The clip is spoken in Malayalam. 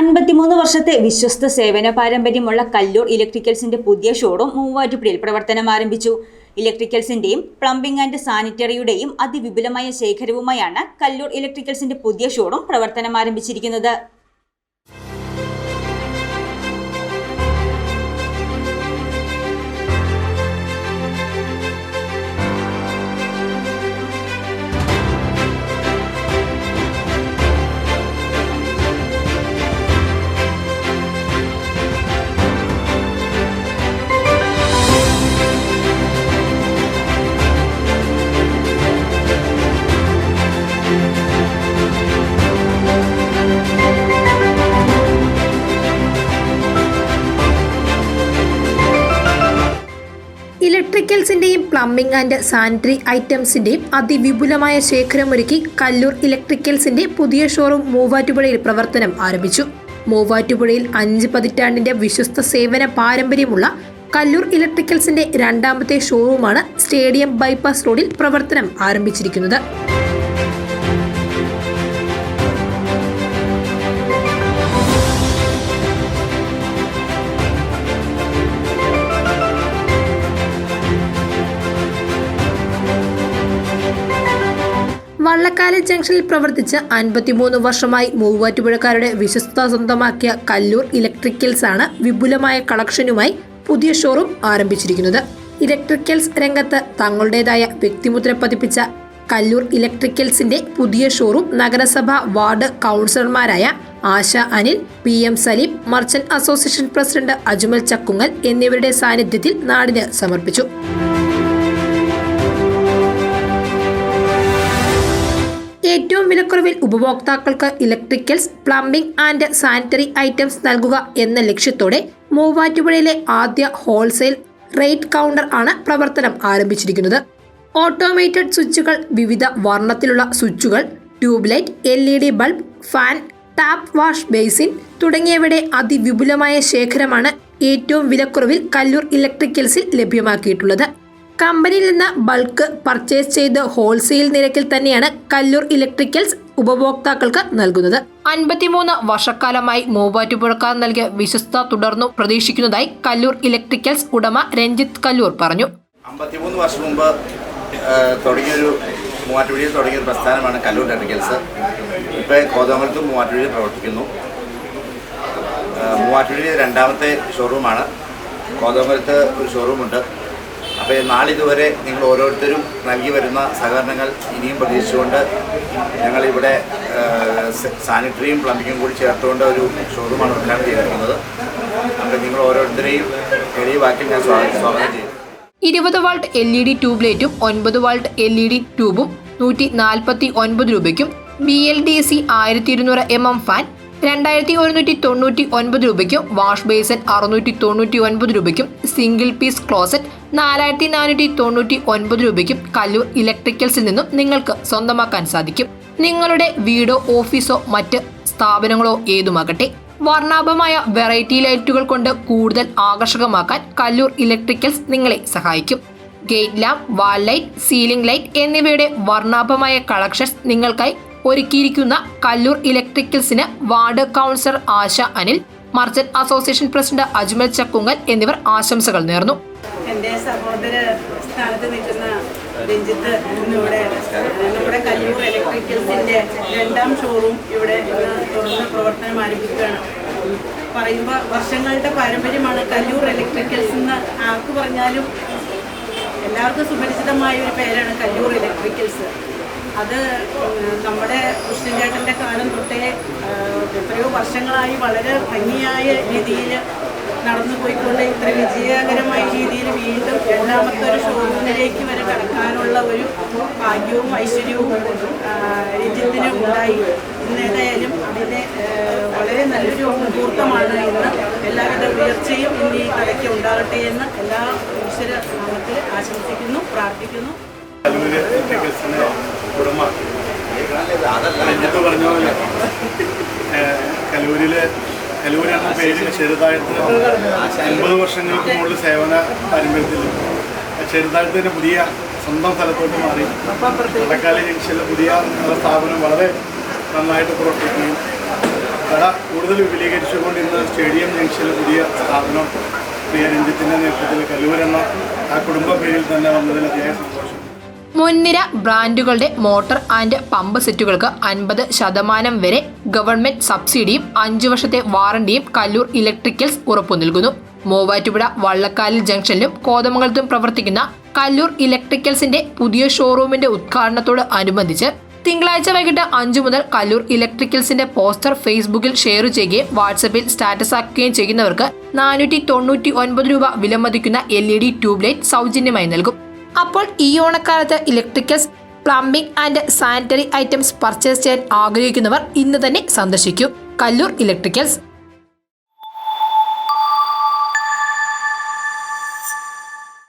അൻപത്തിമൂന്ന് വർഷത്തെ വിശ്വസ്ത സേവന പാരമ്പര്യമുള്ള കല്ലൂർ ഇലക്ട്രിക്കൽസിന്റെ പുതിയ ഷോറൂം മൂവാറ്റുപുഴയിൽ പ്രവർത്തനം ആരംഭിച്ചു. ഇലക്ട്രിക്കൽസിന്റെയും പ്ലംബിംഗ് ആൻഡ് സാനിറ്ററിയുടെയും അതിവിപുലമായ ശേഖരവുമായാണ് കല്ലൂർ ഇലക്ട്രിക്കൽസിന്റെ പുതിയ ഷോറൂം പ്രവർത്തനം ആരംഭിച്ചിരിക്കുന്നത്. ഇലക്ട്രിക്കൽസിന്റെയും പ്ലംബിംഗ് ആൻഡ് സാനിറ്ററി ഐറ്റംസിന്റെയും അതിവിപുലമായ ശേഖരമൊരുക്കി കല്ലൂർ ഇലക്ട്രിക്കൽസിന്റെ പുതിയ ഷോറൂം മൂവാറ്റുപുഴയിൽ പ്രവർത്തനം ആരംഭിച്ചു. മൂവാറ്റുപുഴയിൽ അഞ്ച് പതിറ്റാണ്ടിന്റെ വിശ്വസ്ത സേവന പാരമ്പര്യമുള്ള കല്ലൂർ ഇലക്ട്രിക്കൽസിന്റെ രണ്ടാമത്തെ ഷോറൂമാണ് സ്റ്റേഡിയം ബൈപ്പാസ് റോഡിൽ പ്രവർത്തനം ആരംഭിച്ചിരിക്കുന്നത്. ജംഗ്ഷനിൽ പ്രവർത്തിച്ച് അൻപത്തിമൂന്ന് വർഷമായി മൂവാറ്റുപുഴക്കാരുടെ വിശ്വസ്ത സ്വന്തമാക്കിയ കല്ലൂർ ഇലക്ട്രിക്കൽസ് ആണ് വിപുലമായ കളക്ഷനുമായി പുതിയ ഷോറൂം ആരംഭിച്ചിരിക്കുന്നത്. ഇലക്ട്രിക്കൽസ് രംഗത്ത് തങ്ങളുടേതായ വ്യക്തിമുദ്ര പതിപ്പിച്ച കല്ലൂർ ഇലക്ട്രിക്കൽസിന്റെ പുതിയ ഷോറൂം നഗരസഭ വാർഡ് കൗൺസിലർമാരായ Asha Anil P M Salim merchant association president Ajmal Chakkungal എന്നിവരുടെ സാന്നിധ്യത്തിൽ നാടിന് സമർപ്പിച്ചു. വിലക്കുറവിൽ ഉപഭോക്താക്കൾക്ക് electricals plumbing and sanitary items നൽകുക എന്ന ലക്ഷ്യത്തോടെ മൂവാറ്റുപുഴയിലെ ആദ്യ ഹോൾസെയിൽ റേറ്റ് കൗണ്ടർ ആണ് പ്രവർത്തനം ആരംഭിച്ചിരിക്കുന്നത്. ഓട്ടോമേറ്റഡ് സ്വിച്ചുകൾ വിവിധ വർണത്തിലുള്ള സ്വിച്ചുകൾ tubelight L E D bulb fan tap wash basin തുടങ്ങിയവയുടെ അതിവിപുലമായ ശേഖരമാണ് ഏറ്റവും വിലക്കുറവിൽ കല്ലൂർ ഇലക്ട്രിക്കൽസിൽ ലഭ്യമാക്കിയിട്ടുള്ളത്. കമ്പനിയിൽ നിന്ന് ബൾക്ക് പർച്ചേസ് ചെയ്ത് ഹോൾസെയിൽ നിരക്കിൽ തന്നെയാണ് കല്ലൂർ ഇലക്ട്രിക്കൽസ് ഉപഭോക്താക്കൾക്ക് നൽകുന്നത്. അൻപത്തിമൂന്ന് വർഷക്കാലമായി മൂവാറ്റുപുഴക്കാർ നൽകിയ വിശ്വസ്ത തുടർന്നു പ്രതീക്ഷിക്കുന്നതായി കല്ലൂർ ഇലക്ട്രിക്കൽസ് ഉടമ രഞ്ജിത്ത് കല്ലൂർ പറഞ്ഞു. അമ്പത്തിമൂന്ന് വർഷം മുമ്പ് തുടങ്ങിയൊരു മൂവാറ്റുപുഴയിൽ തുടങ്ങിയൊരു പ്രസ്ഥാനമാണ് കല്ലൂർ ഇലക്ട്രിക്കൽസ്. ഇപ്പോൾ കോതമംഗലത്തും മൂവാറ്റുപുഴയിൽ പ്രവർത്തിക്കുന്നു. മൂവാറ്റുപുഴയിൽ രണ്ടാമത്തെ ഷോറൂമാണ് കോതമംഗലത്ത് ഒരു ഷോറൂമുണ്ട് അപ്പോൾ നാളിതുവരെ നിങ്ങൾ ഓരോരുത്തരും നൽകി വരുന്ന സഹകരണങ്ങൾ ഇനിയും പ്രതീക്ഷിച്ചുകൊണ്ട് ഞങ്ങളിവിടെ സാനിറ്ററിയും പ്ലംബിങ്ങും കൂടി ചേർത്തുകൊണ്ട് ഒരു ഷോറൂമാണ് ഉദ്ഘാടനം ചെയ്തിരിക്കുന്നത്. അപ്പോൾ നിങ്ങൾ ഓരോരുത്തരെയും എളിയ വാക്കിൽ ഞാൻ സ്വാഗതം ചെയ്യുന്നു. ഇരുപത് watt L E D tube ലൈറ്റും ഒൻപത് വാൾട്ട് എൽ ഇ ഡി ട്യൂബും നൂറ്റി നാൽപ്പത്തി ഒൻപത് രൂപയ്ക്കും ബി എൽ ഡി സി ആയിരത്തി ഇരുന്നൂറ് എം എം ഫാൻ രണ്ടായിരത്തി ഒരുന്നൂറ്റി തൊണ്ണൂറ്റി ഒൻപത് രൂപയ്ക്കും വാഷ് ബേസൻ അറുന്നൂറ്റി തൊണ്ണൂറ്റി ഒൻപത് രൂപയ്ക്കും സിംഗിൾ പീസ് ക്ലോസറ്റ് നാലായിരത്തി നാനൂറ്റി തൊണ്ണൂറ്റി ഒൻപത് രൂപയ്ക്കും കല്ലൂർ ഇലക്ട്രിക്കൽസിൽ നിന്നും നിങ്ങൾക്ക് സ്വന്തമാക്കാൻ സാധിക്കും. നിങ്ങളുടെ വീടോ ഓഫീസോ മറ്റ് സ്ഥാപനങ്ങളോ ഏതുമാകട്ടെ വർണാഭമായ വെറൈറ്റി ലൈറ്റുകൾ കൊണ്ട് കൂടുതൽ ആകർഷകമാക്കാൻ കല്ലൂർ ഇലക്ട്രിക്കൽസ് നിങ്ങളെ സഹായിക്കും. Gate lamp wall light ceiling light എന്നിവയുടെ വർണാഭമായ കളക്ഷൻസ് നിങ്ങൾക്കായി ഒരുക്കിയിരിക്കുന്ന Kallur ഇലക്ട്രിക്കൽസിന് ward councillor Asha Anil merchant association president Ajmal Chakkungal എന്നിവർ ആശംസകൾ നേർന്നു. എന്റെ സഹോദര സ്ഥാനത്ത് നിൽക്കുന്ന രഞ്ജിത്ത് ഇന്നിവിടെ നമ്മുടെ കല്ലൂർ ഇലക്ട്രിക്കൽസിന്റെ രണ്ടാം ഷോറൂം ഇവിടെ ഇന്ന് തുറന്ന് പ്രവർത്തനം ആരംഭിക്കുകയാണ്. പറയുമ്പോൾ വർഷങ്ങളുടെ പാരമ്പര്യമാണ് കല്ലൂർ ഇലക്ട്രിക്കൽസ് എന്ന് ആർക്ക് പറഞ്ഞാലും എല്ലാവർക്കും സുപരിചിതമായ ഒരു പേരാണ് കല്ലൂർ ഇലക്ട്രിക്കൽസ് അത് നമ്മുടെ കൃഷ്ണൻ ചേട്ടന്റെ കാലം തൊട്ടേ എത്രയോ വർഷങ്ങളായി വളരെ ഭംഗിയായ രീതിയിൽ നടന്നു പോയിക്കൊണ്ട് ഇത്ര വിജയകരമായ രീതിയിൽ വീണ്ടും രണ്ടാമത്തെ ഒരു ഷോറൂമിലേക്ക് വരെ കടക്കാനുള്ള ഒരു ഭാഗ്യവും ഐശ്വര്യവും രഞ്ജിത്തിന് ഉണ്ടായി. ഇന്നേതായാലും അതിന്റെ വളരെ നല്ലൊരു മുഹൂർത്തമാണ് ഇന്ന്. എല്ലാവിധ ഉയർച്ചയും ഇനി കലയ്ക്ക് ഉണ്ടാകട്ടെ എന്ന് എല്ലാ ഈശ്വര നാമത്തിൽ ആശംസിക്കുന്നു പ്രാർത്ഥിക്കുന്നു. രഞ്ജിത്ത് പറഞ്ഞ പോലെ ഏഹ്, കലൂരാണ് പേര് ചെറുതായിട്ട് അൻപത് വർഷങ്ങൾക്ക് മുകളിൽ സേവന പാരമ്പര്യത്തിൽ ചെറുതായിട്ട് പുതിയ സ്വന്തം സ്ഥലത്തോട്ട് മാറി. ഇടക്കാല ജംഗ്ഷനിലെ പുതിയ സ്ഥാപനം വളരെ നന്നായിട്ട് പ്രവർത്തിക്കുകയും കട കൂടുതൽ വിപുലീകരിച്ചുകൊണ്ട് ഇന്ന് സ്റ്റേഡിയം ജംഗ്ഷനിലെ പുതിയ സ്ഥാപനം പ്രിയ രഞ്ജിത്തിന്റെ നേതൃത്വത്തിൽ കല്ലൂർ ആ കുടുംബ പേരിൽ തന്നെ വന്നതിൽ അതിയായ സന്തോഷം. മുൻനിര ബ്രാൻഡുകളുടെ മോട്ടോർ ആൻഡ് പമ്പ് സെറ്റുകൾക്ക് അൻപത് ശതമാനം വരെ ഗവൺമെന്റ് സബ്സിഡിയും അഞ്ചു വർഷത്തെ വാറണ്ടിയും കല്ലൂർ ഇലക്ട്രിക്കൽസ് ഉറപ്പു നൽകുന്നു. മൂവാറ്റുപുഴ വള്ളക്കാലിൽ ജംഗ്ഷനിലും കോതമംഗലത്തും പ്രവർത്തിക്കുന്ന കല്ലൂർ ഇലക്ട്രിക്കൽസിന്റെ പുതിയ ഷോറൂമിന്റെ ഉദ്ഘാടനത്തോട് അനുബന്ധിച്ച് തിങ്കളാഴ്ച വൈകിട്ട് അഞ്ചു മുതൽ കല്ലൂർ ഇലക്ട്രിക്കൽസിന്റെ പോസ്റ്റർ ഫേസ്ബുക്കിൽ ഷെയർ ചെയ്യുകയും വാട്സപ്പിൽ സ്റ്റാറ്റസ് ആക്കുകയും ചെയ്യുന്നവർക്ക് നാനൂറ്റി തൊണ്ണൂറ്റി ഒൻപത് രൂപ വിലമതിക്കുന്ന L E D tube light സൗജന്യമായി നൽകും. അപ്പോൾ ഈ ഓണക്കാലത്ത് electricals plumbing and sanitary items purchase ചെയ്യാൻ ആഗ്രഹിക്കുന്നവർ ഇന്ന് തന്നെ സന്ദർശിക്കൂ. കല്ലൂർ ഇലക്ട്രിക്കൽസ്